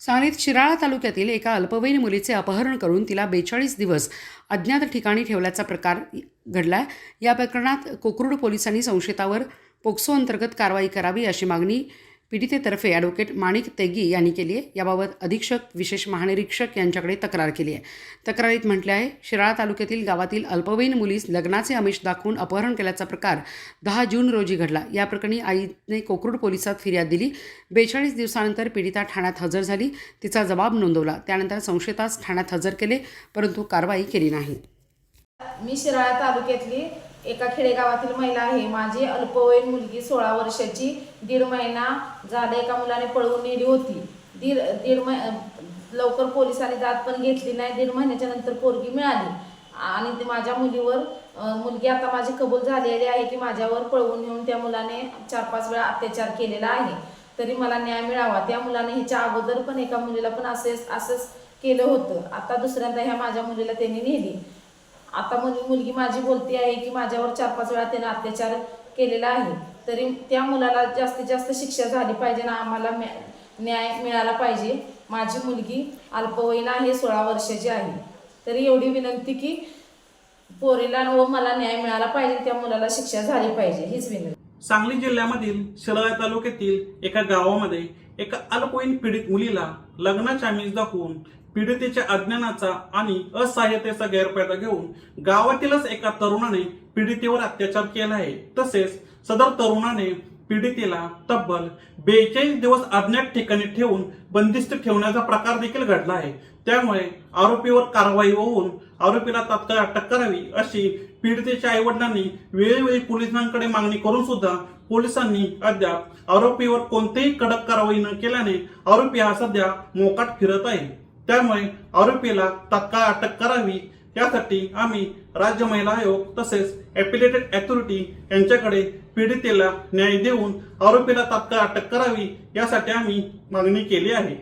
सांगलीत शिराळा तालुक्यातील एका अल्पवयीन मुलीचे अपहरण करून तिला बेचाळीस दिवस अज्ञात ठिकाणी ठेवल्याचा प्रकार घडला या प्रकरणात कोकरूड पोलिसांनी संशयितावर पोक्सो अंतर्गत कारवाई करावी अशी मागणी पीडितेतर्फे ॲडव्होकेट माणिक तेगी यांनी केली आहे. याबाबत अधीक्षक विशेष महानिरीक्षक यांच्याकडे तक्रार केली आहे. तक्रारीत म्हटले आहे शिराळा तालुक्यातील गावातील अल्पवयीन मुलीस लग्नाचे आमिष दाखवून अपहरण केल्याचा प्रकार दहा जून रोजी घडला. या प्रकरणी आईने कोकरूड पोलिसात फिर्याद दिली. बेचाळीस दिवसानंतर पीडिता ठाण्यात हजर झाली. तिचा जबाब नोंदवला. त्यानंतर संशयितास ठाण्यात हजर केले परंतु कारवाई केली नाही. मी शिराळा तालुक्यातली एका खेडेगावातील महिला आहे. माझी अल्पवयीन मुलगी सोळा वर्षाची दीड महिना झाला. एका मुलाने पळवून नेली होती. दीड दीड मै लवकर पोलिसांनी दाद पण घेतली नाही. दीड महिन्याच्या नंतर पोरगी मिळाली. आणि ती माझ्या मुलीवर मुलगी आता माझी कबूल झालेली आहे की माझ्यावर पळवून नेऊन त्या मुलाने चार पाच वेळा अत्याचार केलेला आहे. तरी मला न्याय मिळावा. त्या मुलाने ह्याच्या अगोदर पण एका मुलीला पण असेच असंच केलं होतं. आता दुसऱ्यांदा ह्या माझ्या मुलीला त्यांनी नेली. आता मुली मुलगी माझी बोलती आहे की माझ्यावर चार पाच वेळा त्यानं अत्याचार केलेला आहे. तरी त्या मुलाला जास्तीत जास्त शिक्षा झाली पाहिजे ना आम्हाला न्याय मिळाला पाहिजे. माझी मुलगी अल्पवयीन आहे सोळा वर्षाची आहे. तरी एवढी विनंती की पोरीला व मला न्याय मिळाला पाहिजे त्या मुलाला शिक्षा झाली पाहिजे हीच विनंती. सांगली जिल्ह्यामधील शिराळा तालुक्यातील एका गावामध्ये एका अल्पवयीन पीडित मुलीला लग्नाच्या मीज दाखवून पीडितेच्या अज्ञानाचा आणि असहाय्यतेचा गैरफायदा घेऊन गावातीलच एका तरुणाने पीडितेवर अत्याचार केला आहे. तसेच सदर तरुणाने पीडितेला तब्बल बेचाळीस दिवस अज्ञात ठिकाणी ठेवून बंदिस्त ठेवण्याचा प्रकार देखील घडला आहे. त्यामुळे आरोपीवर कारवाई होऊन आरोपीला तात्काळ अटक करावी अशी पीडितेच्या आईवडिलांनी वेळोवेळी पोलिसांकडे मागणी करून सुद्धा पोलिसांनी अद्याप आरोपीवर कोणतीही कडक कारवाई न केल्याने आरोपी हा सध्या मोकाट फिरत आहे. त्यामुळे आरोपीला तात्काळ अटक करावी यासाठी आम्ही राज्य महिला आयोग तसेच एपिलेटेड अथॉरिटी यांच्याकडे पीडितेला न्याय देऊन आरोपीला तात्काळ अटक करावी यासाठी आम्ही मागणी केली आहे.